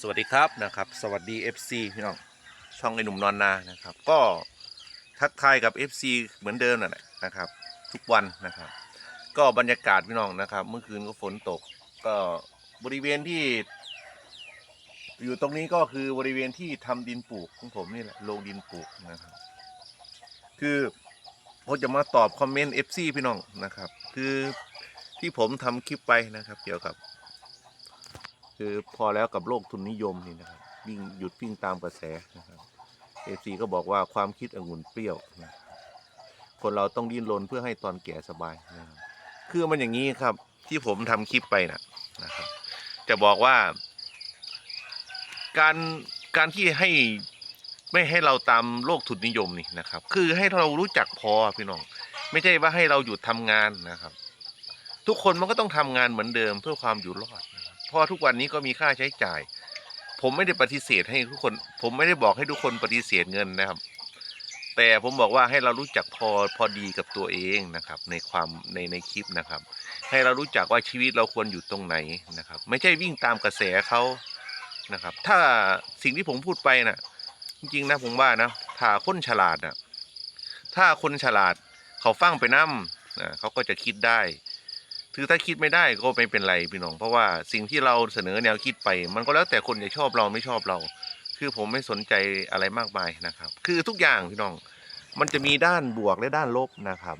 สวัสดีครับนะครับ สวัสดี FC พี่น้องช่องไอหนุ่มนอนนานะครับ ก็ทักทายกับ FC เหมือนเดิมนั่นแหละนะครับ ทุกวันนะครับ ก็บรรยากาศพี่น้องนะครับ เมื่อคืนก็ฝนตก ก็บริเวณที่ อยู่ตรงนี้ก็คือบริเวณที่ทำดินปลูกของผมนี่แหละโรงดินปลูกนะครับ คือผมจะมาตอบคอมเมนต์ FC พี่น้องนะครับ คือที่ผมทำคลิปไปนะครับ เกี่ยวกับ คือพอแล้วกับโลกทุนนิยมนี่นะครับวิ่งหยุดวิ่งตามกระแสนะครับเอซีก็บอกว่าความคิดองุ่นเปรี้ยวนะคนเราต้องดิ้นรนเพื่อให้ตอนแก่สบายนะค,คือมันอย่างนี้ครับ ที่ผมทำคลิปไปนะนะครับ จะบอกว่า การการที่ให้ไม่ให้เราตามโลกทุนนิยมนี่นะครับ คือให้เรารู้จักพอพี่น้อง ไม่ใช่ว่าให้เราหยุดทำงานนะครับ ทุกคนมันก็ต้องทำงานเหมือนเดิมเพื่อความอยู่รอดนะ เพราะทุกวันนี้ก็มีค่าใช้จ่าย ผมไม่ได้ปฏิเสธให้ทุกคน ผมไม่ได้บอกให้ทุกคนปฏิเสธเงินนะครับ แต่ผมบอกว่าให้เรารู้จักพอพอดีกับตัวเองนะครับ ในความในในคลิปนะครับ ให้เรารู้จักว่าชีวิตเราควรอยู่ตรงไหนนะครับ ไม่ใช่วิ่งตามกระแสเขานะครับ ถ้าสิ่งที่ผมพูดไปน่ะ จริงๆนะผมว่านะถ้าคนฉลาดนะถ้าคนฉลาดเขาฟังไปนั่มนะเขาก็จะคิดได้ ถือถ้าคิดไม่ได้ก็ไม่เป็นไรพี่น้อง เพราะว่าสิ่งที่เราเสนอแนวคิดไป มันก็แล้วแต่คนจะชอบเราไม่ชอบเรา คือผมไม่สนใจอะไรมากมายนะครับ คือทุกอย่างพี่น้อง มันจะมีด้านบวกและด้านลบนะครับ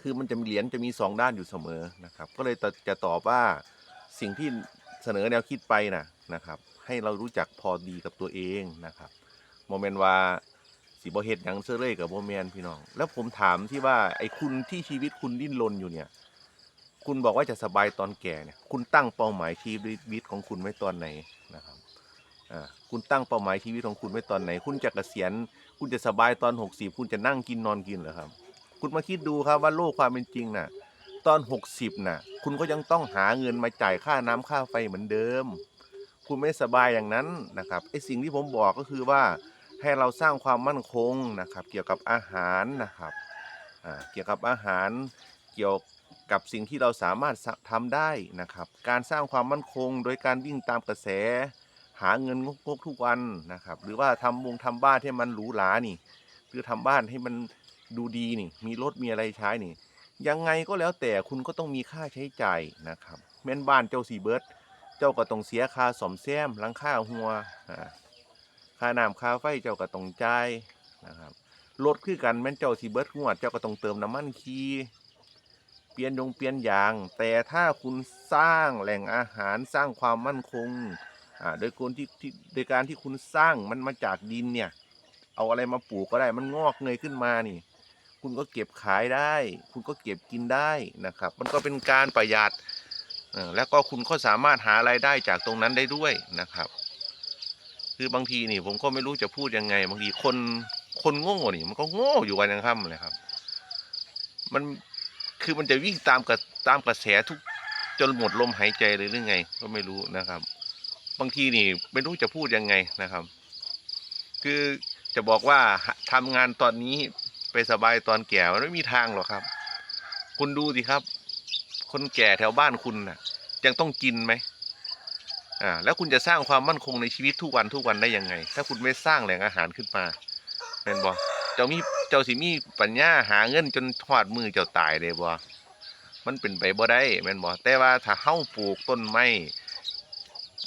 คือมันจะมีเหรียญจะมีสองด้านอยู่เสมอนะครับ ก็เลยจะตอบว่าสิ่งที่เสนอแนวคิดไปนะนะครับ ให้เรารู้จักพอดีกับตัวเองนะครับโมเมนต์ว่าสีบเฮ็ดหยังเสื้อเล่กับโมเมนพี่น้อง แล้วผมถามที่ว่าไอ้คุณที่ชีวิตคุณดิ้นรนอยู่เนี่ย คุณบอกว่าจะสบายตอนแก่เนี่ย คุณตั้งเป้าหมายชีวิตของคุณไว้ตอนไหนนะครับอ่าคุณตั้งเป้าหมายชีวิตของคุณไว้ตอนไหน คุณจะเกษียณ คุณจะสบายตอนหกสิบคุณจะนั่งกินนอนกินเหรอครับ คุณมาคิดดูครับว่าโลกความเป็นจริงน่ะ ตอนหกสิบน่ะ คุณก็ยังต้องหาเงินมาจ่ายค่าน้ำค่าไฟเหมือนเดิม คุณไม่สบายอย่างนั้นนะครับไอ้สิ่งที่ผมบอกก็คือว่าให้เราสร้างความมั่นคงนะครับ เกี่ยวกับอาหารนะครับอ่าเกี่ยวกับอาหาร เกี่ยวกับสิ่งที่เราสามารถทำได้นะครับ การสร้างความมั่นคง โดยการวิ่งตามกระแส หาเงินงกๆทุกวันนะครับ หรือว่าทำวงทำบ้านให้มันหรูหรานี่ หรือทำบ้านให้มันดูดีนี่ มีรถมีอะไรใช้นี่ ยังไงก็แล้วแต่คุณก็ต้องมีค่าใช้จ่ายนะครับแม่นบ้านเจ้าสีเบิร์ดเจ้าก็ต้องเสียค่าสมแซมหลังค่าหัวค่าน้ำค่าไฟเจ้าก็ต้องจ่ายนะครับรถคือกันแม่นเจ้าสีเบิร์ดงวดเจ้าก็ต้องเติมน้ำมันคี เปลี่ยนยงเปลี่ยนอย่าง แต่ถ้าคุณสร้างแหล่งอาหารสร้างความมั่นคงอ่าโดยคนที่ที่โดยการที่คุณสร้างมันมาจากดินเนี่ย เอาอะไรมาปลูกก็ได้มันงอกเงยขึ้นมานี่ คุณก็เก็บขายได้ คุณก็เก็บกินได้นะครับ มันก็เป็นการประหยัดอ่อแล้วก็คุณก็สามารถหารายได้จากตรงนั้นได้ด้วยนะครับ คือบางทีนี่ผมก็ไม่รู้จะพูดยังไง บางทีคนคนโง่นี่มันก็โง่อยู่วันยังค่ำเลยครับ มัน คือมันจะวิ่งตามกระตามกระแสทุกจนหมดลมหายใจเลยหรือไง ก็ไม่รู้นะครับ บางทีนี่ไม่รู้จะพูดยังไงนะครับ คือจะบอกว่าทำงานตอนนี้ไปสบายตอนแก่มันไม่มีทางหรอกครับ คุณดูสิครับ คนแก่แถวบ้านคุณน่ะ ยังต้องกินไหมอ่าแล้วคุณจะสร้างความมั่นคงในชีวิตทุกวันทุกวันได้ยังไง ถ้าคุณไม่สร้างแหล่งอาหารขึ้นมาเป็นบอเจ้ามีเจ้าสิมีปัญญาหาเงินจนทอดมือเจ้าตายเลยบอมันเป็นไปบ่ได้แม่นบอแต่ว่าถ้าเฮ้าปลูกต้นไม้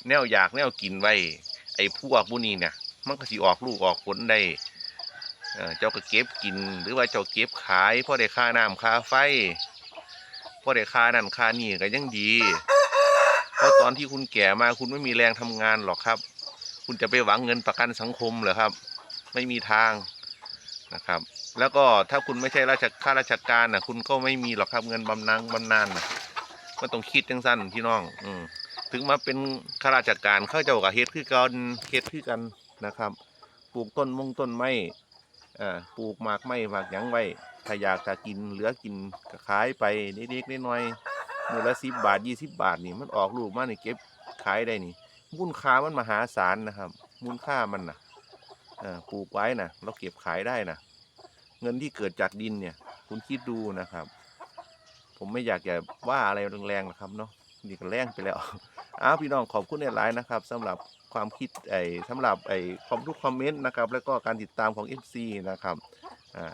แนวอยากแนวกินไว้ ไอ้พวกบุนี้เนี่ย มันก็สิออกลูกออกผลได้เจ้าก็เก็บกิน หรือว่าเจ้าเก็บขายพอได้ค่าน้ำค่าไฟพอได้ค่านั่นค่านี่ก็ยังดี เพราะตอนที่คุณแก่มาคุณไม่มีแรงทำงานหรอกครับ คุณจะไปหวังเงินประกันสังคมเหรอครับ ไม่มีทาง นะครับ แล้วก็ถ้าคุณไม่ใช่ราชข้าราชการนะคุณก็ไม่มีหรอกครับเงินบำนาญบำนาญนะก็ต้องคิดจังสั้นพี่น้อง อืถึงมาเป็นข้าราชการเข้าเจ้ากับเฮ็ดคือกันเฮ็ดคือกันนะครับ ปลูกต้นมงต้นไม้อ่าปลูกหมากไม้หมากหยังไว้ถ้าอยากจะกินเหลือกินก็ขายไปเล็กๆน้อยๆมือละสิบบาทยี่สิบบาทนี่มันออกลูกมานี่เก็บขายได้นี่มูลค่ามันมหาศาลนะครับ มูลค่ามันนะอ่า ปลูกไว้นะเราเก็บขายได้นะเงินที่เกิดจากดินเนี่ย คุณคิดดูนะครับ ผมไม่อยากจะว่าอะไรแรงๆหรอกครับเนาะนี่ก็แรงไปแล้วอ้าวพี่น้องขอบคุณหลายๆนะครับสำหรับความคิดไอ้สำหรับไอ้ความทุกคอมเมนต์นะครับ แล้วก็การติดตามของ FC นะครับอ่า